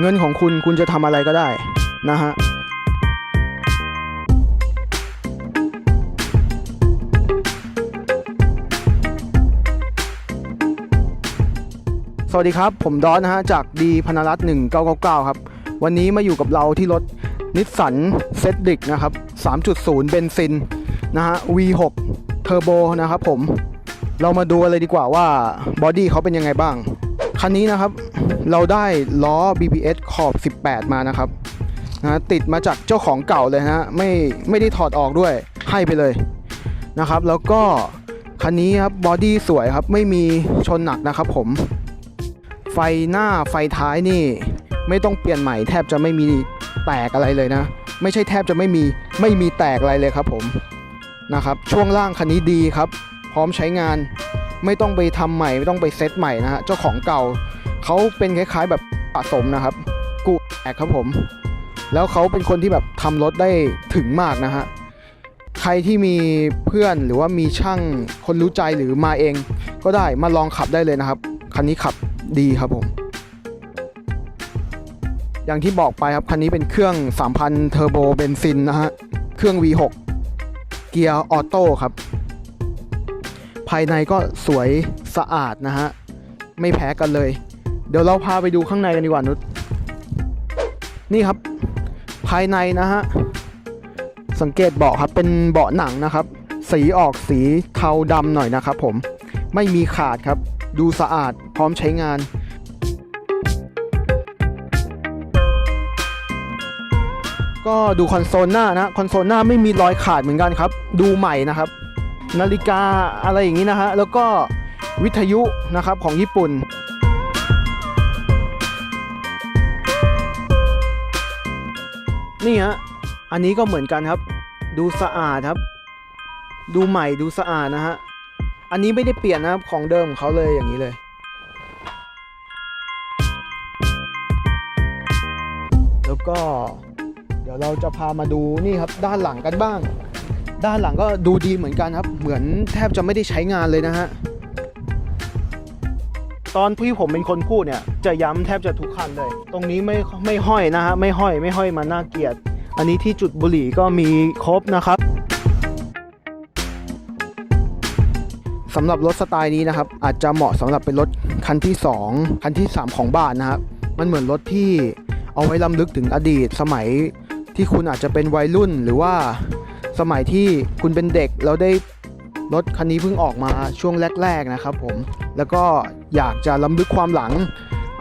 เงินของคุณคุณจะทำอะไรก็ได้นะฮะสวัสดีครับ ผมดอนนะฮะ จากดีพนรัตน์1999 ครับ วันนี้มาอยู่กับเราที่รถนิสสันเซดิกนะครับ 3.0 เบนซิน นะฮะ V6 เทอร์โบนะครับผม เรามาดูเลยดีกว่าว่าบอดี้เขาเป็นยังไงบ้าง คันนี้นะครับเราได้ล้อ BBS ขอบ 18 มานะครับนะติดมาจากเจ้าของเก่าเลยนะฮะไม่ไม่ได้ถอดออกด้วยให้ไปเลยนะครับ แล้วก็คันนี้ครับบอดี้สวยครับไม่มีชนหนักนะครับผม ไฟหน้าไฟท้ายนี่ ไม่ต้องเปลี่ยนใหม่แทบจะไม่มีแตกอะไรเลยนะ ไม่ใช่แทบจะไม่มีไม่มีแตกอะไรเลยครับผมนะครับช่วงล่างคันนี้ดีครับ พร้อมใช้งาน ไม่ต้องไปทำใหม่ไม่ต้องไปเซตใหม่นะฮะเจ้าของเก่าเขาเป็นคล้ายๆแบบสะสมนะครับ กูแอกครับผม แล้วเขาเป็นคนที่แบบทำรถได้ถึงมากนะฮะใครที่มีเพื่อนหรือว่ามีช่างคนรู้ใจหรือมาเอง ก็ได้มาลองขับได้เลยนะครับ คันนี้ขับดีครับผม อย่างที่บอกไปครับ คันนี้เป็นเครื่อง 3,000 เทอร์โบเบนซินนะฮะ เครื่อง V6 เกียร์ออโต้ครับ ภายในก็สวยสะอาดนะฮะ ไม่แพ้กันเลย เดี๋ยวเราพาไปดูข้างในกันดีกว่านุชนี่ครับ ภายในนะฮะ สังเกตเบาะครับ เป็นเบาะหนังนะครับ สีออกสีเทาดำหน่อยนะครับผม ไม่มีขาดครับ ดูสะอาดพร้อมใช้งานก็ดูคอนโซลหน้านะคอนโซลหน้าไม่มีรอยขาดเหมือนกันครับ ดูใหม่นะครับ นาฬิกาอะไรอย่างนี้นะฮะ แล้วก็วิทยุนะครับของญี่ปุ่น นี่ฮะ อันนี้ก็เหมือนกันครับ ดูสะอาดครับ ดูใหม่ดูสะอาดนะฮะ อันนี้ไม่ได้เปลี่ยนนะครับของเดิมของเขาเลยอย่างนี้เลยแล้วก็เดี๋ยวเราจะพามาดูนี่ครับด้านหลังกันบ้าง ด้านหลังก็ดูดีเหมือนกันครับ เหมือนแทบจะไม่ได้ใช้งานเลยนะฮะ ตอนที่ผมเป็นคนพูดเนี่ย จะย้ำแทบจะทุกคันเลย ตรงนี้ไม่ไม่ห้อยนะฮะ ไม่ห้อยไม่ห้อยมาน่าเกลียด อันนี้ที่จุดบุหรี่ก็มีครบนะครับสำหรับรถสไตล์นี้นะครับ อาจจะเหมาะสำหรับเป็นรถคันที่ 2 คันที่ 3 ของบ้านนะครับมันเหมือนรถที่เอาไว้ล้ำลึกถึงอดีตสมัยที่คุณอาจจะเป็นวัยรุ่นหรือว่า สมัยที่คุณเป็นเด็กแล้วได้รถคันนี้เพิ่งออกมาช่วงแรก ๆนะครับผมแล้วก็อยากจะล้ำลึกความหลัง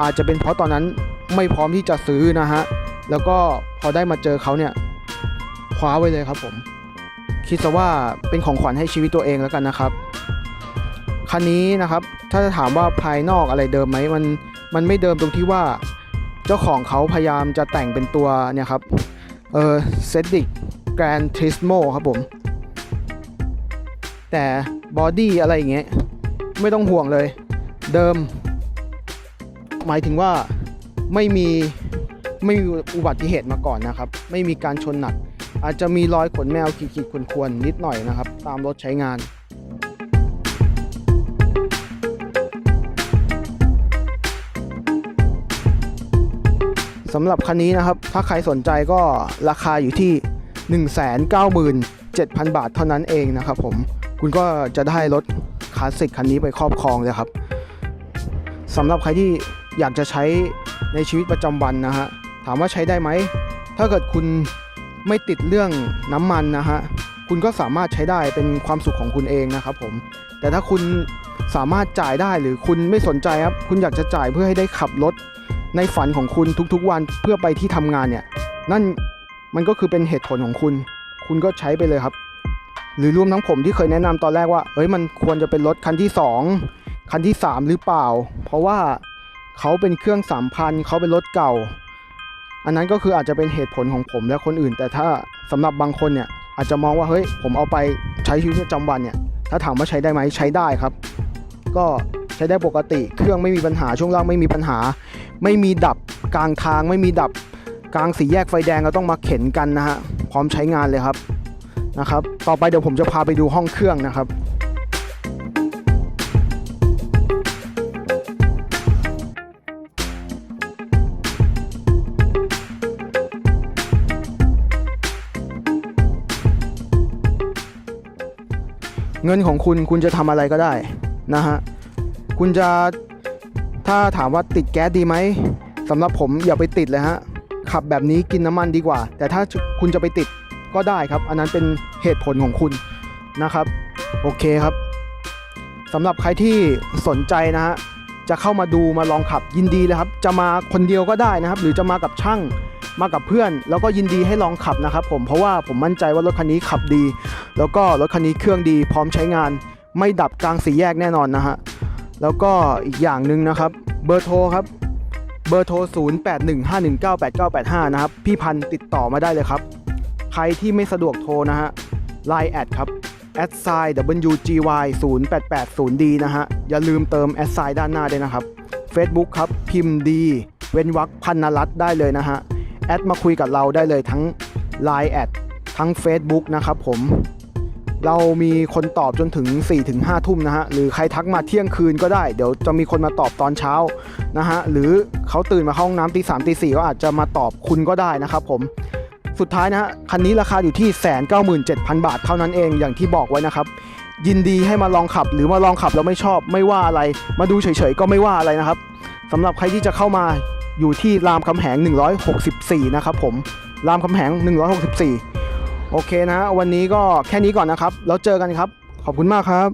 อาจจะเป็นเพราะตอนนั้นไม่พร้อมที่จะซื้อนะฮะแล้วก็พอได้มาเจอเขาเนี่ยคว้าไว้เลยครับผมคิดซะว่าเป็นของขวัญให้ชีวิตตัวเองแล้วกันนะครับคันนี้นะครับถ้าจะถามว่าภายนอกอะไรเดิมไหมมันมันไม่เดิมตรงที่ว่า เจ้าของเขาพยายามจะแต่งเป็นตัวเนี่ยครับเออเซดิก รนทริสโมครับผม แต่บอดี้อะไรอย่างเงี้ยไม่ต้องห่วงเลย เดิม หมายถึงว่าไม่มีไม่มีอุบัติเหตุมาก่อนนะครับ ไม่มีการชนหนัก อาจจะมีรอยขนแมวขีดๆควรๆนิดหน่อยนะครับ ตามรถใช้งานสำหรับคันนี้นะครับ ถ้าใครสนใจก็ราคาอยู่ที่ 197,000 บาทเท่านั้นเองนะครับผมคุณก็จะได้รถคลาสสิกคันนี้ไปครอบครองเลยครับสำหรับใครที่อยากจะใช้ในชีวิตประจำวันนะฮะถามว่าใช้ได้ไหม ถ้าเกิดคุณไม่ติดเรื่องน้ำมันนะฮะคุณก็สามารถใช้ได้เป็นความสุขของคุณเองนะครับผม แต่ถ้าคุณสามารถจ่ายได้หรือคุณไม่สนใจครับ คุณอยากจะจ่ายเพื่อให้ได้ขับรถในฝันของคุณทุกๆวันเพื่อไปที่ทำงานเนี่ย นั่น มันก็คือเป็นเหตุผลของคุณ คุณก็ใช้ไปเลยครับ หรือรวมทั้งผมที่เคยแนะนำตอนแรกว่าเอ้ยมันควรจะเป็นรถคันที่ 2 คันที่ 3 หรือเปล่า เพราะว่าเขาเป็นเครื่อง3,000เขาเป็นรถเก่า อันนั้นก็คืออาจจะเป็นเหตุผลของผมและคนอื่น แต่ถ้าสำหรับบางคนเนี่ยอาจจะมองว่าเฮ้ยผมเอาไปใช้ชีวิตประจำวันเนี่ยถ้าถามว่าใช้ได้ไหมใช้ได้ครับ ก็ใช้ได้ปกติ เครื่องไม่มีปัญหาช่วงล่างไม่มีปัญหา ไม่มีดับกลางทางไม่มีดับ กลางสี่แยกไฟแดงเราต้องมาเข็นกันนะฮะพร้อมใช้งานเลยครับนะครับ ต่อไปเดี๋ยวผมจะพาไปดูห้องเครื่องนะครับเงินของคุณคุณจะทำอะไรก็ได้นะฮะ คุณจะถ้าถามว่าติดแก๊สดีไหมสำหรับผมอย่าไปติดเลยฮะ ขับแบบนี้กินน้ำมันดีกว่า แต่ถ้าคุณจะไปติดก็ได้ครับ อันนั้นเป็นเหตุผลของคุณนะครับ โอเคครับสำหรับใครที่สนใจนะฮะจะเข้ามาดูมาลองขับยินดีเลยครับ จะมาคนเดียวก็ได้นะครับ หรือจะมากับช่างมากับเพื่อน แล้วก็ยินดีให้ลองขับนะครับ ผมเพราะว่าผมมั่นใจว่ารถคันนี้ขับดี แล้วก็รถคันนี้เครื่องดีพร้อมใช้งาน ไม่ดับกลางสี่แยกแน่นอนนะฮะแล้วก็อีกอย่างหนึ่งนะครับ เบอร์โทรครับ เบอร์โทร 0815198985 นะครับ พี่พันติดต่อมาได้เลยครับ ใครที่ไม่สะดวกโทรนะฮะ Line แอดครับ a d s i WGY 0880D นะฮะ อย่าลืมเติม a d s i ด้านหน้าด้วยนะครับ Facebook ครับ พิมพ์ดี เว้นวรรคพันนรัตได้เลยนะฮะ แอดมาคุยกับเราได้เลยทั้ง Line แอดทั้ง Facebook นะครับผม เรามีคนตอบจนถึง 4-5ทุ่มนะฮะ หรือใครทักมาเที่ยงคืนก็ได้ เดี๋ยวจะมีคนมาตอบตอนเช้านะฮะ หรือเขาตื่นมาเข้าห้องน้ำตีสามตีสี่ก็อาจจะมาตอบคุณก็ได้นะครับผม สุดท้ายนะฮะ คันนี้ราคาอยู่ที่แสนเก้าหมื่นเจ็ดพันบาทเท่านั้นเอง อย่างที่บอกไว้นะครับ ยินดีให้มาลองขับ หรือมาลองขับแล้วไม่ชอบไม่ว่าอะไร มาดูเฉยๆก็ไม่ว่าอะไรนะครับสำหรับใครที่จะเข้ามาอยู่ที่รามคำแหง 164 นะครับผม รามคำแหง 164 โอเคนะฮะวันนี้ก็แค่นี้ก่อนนะครับ แล้วเจอกันครับ ขอบคุณมากครับ